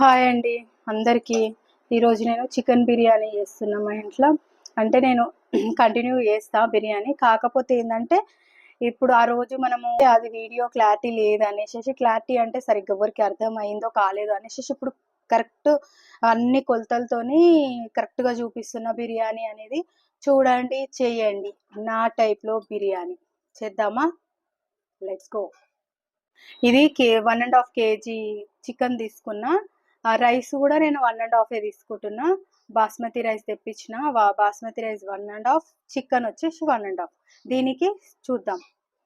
Hi అండి. అందరికీ ఈరోజు నేను చికెన్ బిర్యానీ చేస్తున్నా మా ఇంట్లో. అంటే నేను కంటిన్యూ చేస్తా బిర్యానీ. కాకపోతే ఏంటంటే ఇప్పుడు ఆ రోజు మనము అది వీడియో క్లారిటీ లేదనేసి క్లారిటీ అంటే సరిగ్గా ఎవరికి అర్థమైందో కాలేదు అనేసి ఇప్పుడు కరెక్ట్ అన్ని కొలతలతోని కరెక్ట్గా చూపిస్తున్న బిర్యానీ అనేది చూడండి చేయండి. నా టైప్లో బిర్యానీ. చేద్దామా? Let's go. ఇది కే one and half KG chicken తీసుకున్నా. రైస్ కూడా నేను వన్ అండ్ హాఫే తీసుకుంటున్నా. బాస్మతి రైస్ తెప్పించిన basmati rice one and half chicken వచ్చేసి వన్ అండ్ హాఫ్. దీనికి చూద్దాం.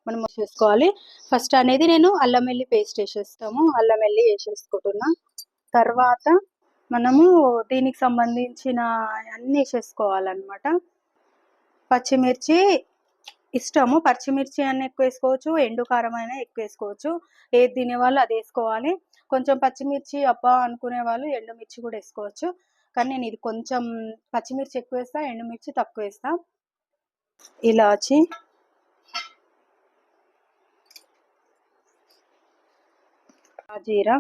మనం చేసుకోవాలి. ఫస్ట్ అనేది నేను అల్లం వెల్లి పేస్ట్ వేసేస్తాము. అల్లం వెల్లి వేసేసుకుంటున్నా. తర్వాత మనము దీనికి సంబంధించిన అన్నీ వేసేసుకోవాలన్నమాట. పచ్చిమిర్చి ఇష్టము. పచ్చిమిర్చి అన్నీ ఎక్కువ వేసుకోవచ్చు. ఎండు కారం అయినా ఎక్కువ వేసుకోవచ్చు. ఏది తినేవాళ్ళు అది వేసుకోవాలి. కొంచెం పచ్చిమిర్చి అబ్బా అనుకునే వాళ్ళు ఎండుమిర్చి కూడా వేసుకోవచ్చు. కానీ నేను ఇది కొంచెం పచ్చిమిర్చి ఎక్కువ వేస్తా ఎండుమిర్చి తక్కువ వేస్తా. ఇలాచి సాజీరా.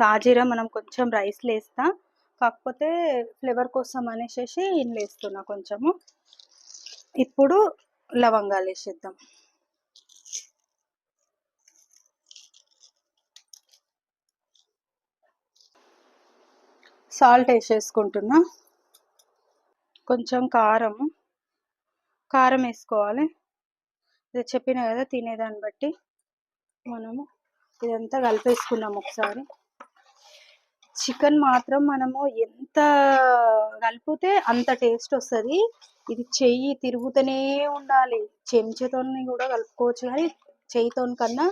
సాజీరా మనం కొంచెం రైస్లో వేస్తా కాకపోతే ఫ్లేవర్ కోసం అనేసి ఇందులో వేస్తున్నా కొంచెము. ఇప్పుడు లవంగాలు వేసేద్దాం. సాల్ట్ వేసేసుకుంటున్నా. కొంచెం కారం కారం వేసుకోవాలి. ఇది చెప్పిన కదా తినేదాన్ని బట్టి. మనము ఇదంతా కలిపేసుకున్నాం ఒకసారి. చికెన్ మాత్రం మనము ఎంత కలిపితే అంత టేస్ట్ వస్తుంది. ఇది చెయ్యి తిరుగుతూనే ఉండాలి. చెంచాతో కూడా కలుపుకోవచ్చు కానీ చెయ్యితో కన్నా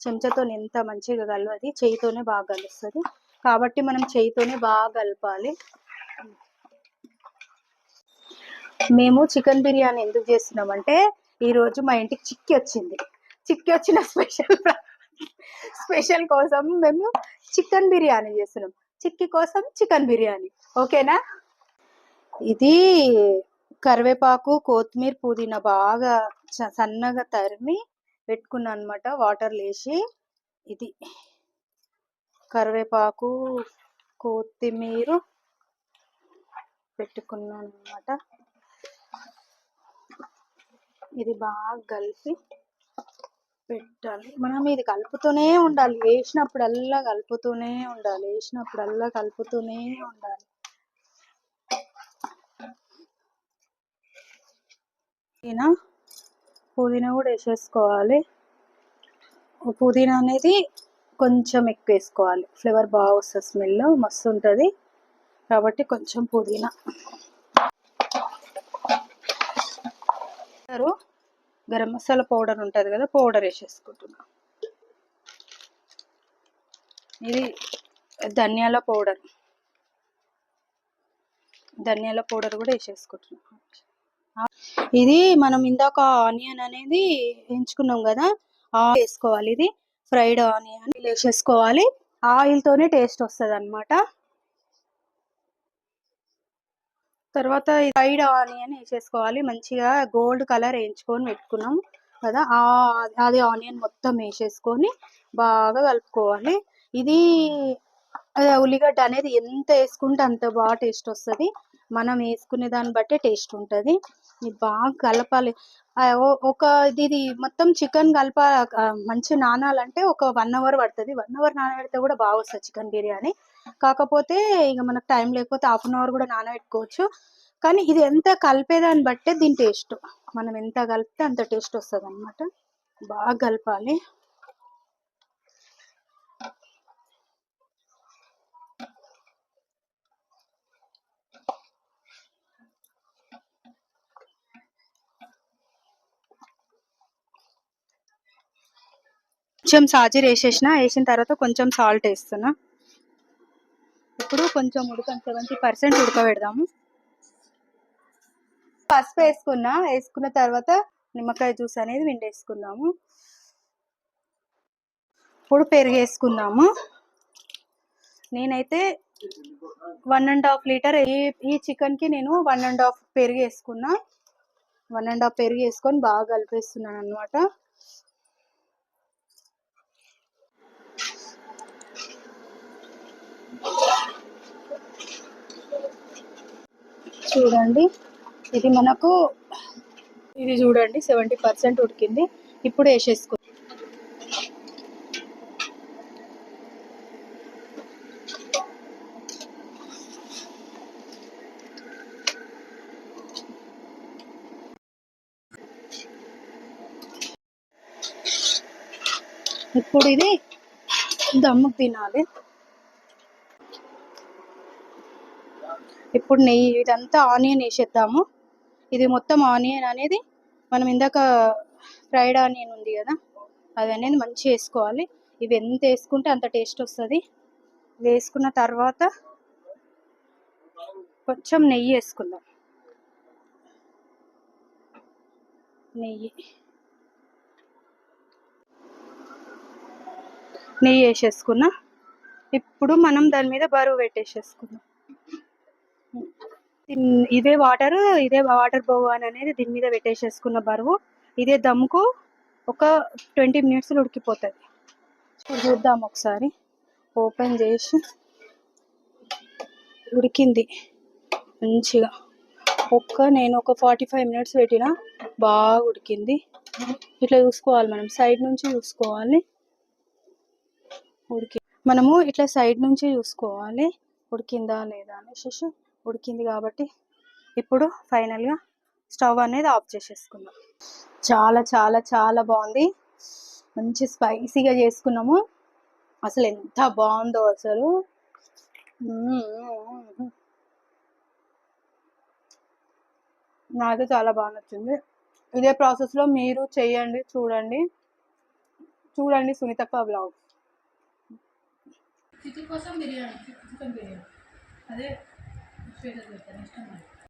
చెంచతో ఎంత మంచిగా కలవది చెయ్యితోనే బాగా కలుస్తుంది. కాబట్టి మనం చేయితోనే బాగా కలపాలి. మేము చికెన్ బిర్యానీ ఎందుకు చేస్తున్నామంటే ఈరోజు మా ఇంటికి చిక్కి వచ్చింది. చిక్కి వచ్చిన స్పెషల్ స్పెషల్ కోసం మేము చికెన్ బిర్యానీ చేస్తున్నాం. చిక్కి కోసం చికెన్ బిర్యానీ. ఓకేనా? ఇది కరివేపాకు కొత్తిమీర పుదీనా బాగా సన్నగా తరిమి పెట్టుకున్నాను అనమాట వాటర్ వేసి ఇది. కరివేపాకు కొత్తిమీర పెట్టుకున్నాను అనమాట ఇది బాగా కలిపి పెట్టాలి. మనం ఇది కలుపుతూనే ఉండాలి. వేసినప్పుడల్లా కలుపుతూనే ఉండాలి. వేసినప్పుడల్లా కలుపుతూనే ఉండాలి. పుదీనా పుదీనా కూడా వేసేసుకోవాలి. పుదీనా అనేది కొంచెం ఎక్కువ వేసుకోవాలి. ఫ్లేవర్ బాగా వస్తుంది స్మెల్ మస్తు ఉంటుంది. కాబట్టి కొంచెం పుదీనా. పౌడరు గరం మసాలా పౌడర్ ఉంటుంది కదా పౌడర్ వేసేసుకుంటున్నా. ఇది ధనియాల పౌడర్. ధనియాల పౌడర్ కూడా వేసేసుకుంటున్నాం. ఇది మనం ఇందాక ఆనియన్ అనేది ఎంచుకున్నాం కదా వేసుకోవాలి. ఇది ఫ్రైడ్ ఆనియన్ వేసేసుకోవాలి ఆయిల్తోనే టేస్ట్ వస్తుంది అనమాట తర్వాత ఫ్రైడ్ ఆనియన్ వేసేసుకోవాలి. మంచిగా గోల్డ్ కలర్ వేయించుకొని పెట్టుకున్నాం కదా. ఆ అది ఆనియన్ మొత్తం వేసేసుకొని బాగా కలుపుకోవాలి. ఇది ఉల్లిగడ్డ అనేది ఎంత వేసుకుంటే అంత బాగా టేస్ట్ వస్తుంది. మనం వేసుకునే దాన్ని బట్టే టేస్ట్ ఉంటుంది. ఇది బాగా కలపాలి. ఒక ఇది మొత్తం చికెన్ కలప మంచి నానాలంటే ఒక వన్ అవర్ పడుతుంది. వన్ అవర్ నానబెడితే కూడా బాగా వస్తుంది చికెన్ బిర్యానీ. కాకపోతే ఇక మనకు టైం లేకపోతే హాఫ్ అన్ అవర్ కూడా నానబెట్టుకోవచ్చు. కానీ ఇది ఎంత కలిపేదాన్ని బట్టే దీని టేస్ట్. మనం ఎంత కలిపితే అంత టేస్ట్ వస్తుంది అనమాట బాగా కలపాలి. కొంచెం సాజీర్ వేసేసిన వేసిన తర్వాత కొంచెం సాల్ట్ వేస్తున్నా. ఇప్పుడు కొంచెం ఉడక సెవెంటీ పర్సెంట్ ఉడకబెడదాము. పసుపు వేసుకున్నా వేసుకున్న తర్వాత నిమ్మకాయ జ్యూస్ అనేది విండేసుకుందాము ఇప్పుడు పెరుగు వేసుకుందాము నేనైతే వన్ అండ్ హాఫ్ లీటర్ ఈ ఈ చికెన్కి నేను వన్ అండ్ హాఫ్ పెరుగు వేసుకున్నా వన్ అండ్ హాఫ్ పెరుగు వేసుకొని బాగా కలిపేస్తున్నాను అనమాట చూడండి. ఇది మనకు ఇది చూడండి సెవెంటీ పర్సెంట్ ఉడికింది. ఇప్పుడు వేసేసుకో. ఇప్పుడు ఇది దమ్ముకు తినాలి. ఇప్పుడు నెయ్యి ఇదంతా ఆనియన్ వేసేద్దాము. ఇది మొత్తం ఆనియన్ అనేది మనం ఇందాక ఫ్రైడ్ ఆనియన్ ఉంది కదా అది అనేది మంచిగా వేసుకోవాలి. ఇవి ఎంత వేసుకుంటే అంత టేస్ట్ వస్తుంది. వేసుకున్న తర్వాత కొంచెం నెయ్యి వేసుకుందాం. నెయ్యి. నెయ్యి వేసేసుకున్నా. ఇప్పుడు మనం దాని మీద బరువు పెట్టేసేసుకుందాం. ఇదే వాటర్ ఇదే వాటర్ బొవ్వాన్ అనేది దీని మీద పెట్టేసేసుకున్న బరువు. ఇదే దమ్ముకు ఒక ట్వంటీ మినిట్స్లో ఉడికిపోతుంది. చూద్దాం ఒకసారి. ఓపెన్ చేసి ఉడికింది. మంచిగా. ఒక్క నేను ఒక ఫార్టీ ఫైవ్ మినిట్స్ పెట్టిన బాగా ఉడికింది. ఇట్లా చూసుకోవాలి మనం. సైడ్ నుంచి చూసుకోవాలి. ఉడికి మనము ఇట్లా సైడ్ నుంచి చూసుకోవాలి. ఉడికిందా లేదా అనేసి ఉడికింది కాబట్టి ఇప్పుడు ఫైనల్గా స్టవ్ అనేది ఆఫ్ చేసేసుకుందాం. చాలా చాలా చాలా బాగుంది. మంచి స్పైసీగా చేసుకున్నాము. అసలు ఎంత బాగుందో అసలు. నాకు చాలా బాగా నచ్చింది. ఇదే ప్రాసెస్లో మీరు చేయండి చూడండి. చూడండి సునీతక్క బ్లాగ్ చికెన్ కోసం బిర్యానీ చికెన్ బిర్యానీ. అదే స్టేటస్ పెట్టాను ఇష్టం నాకు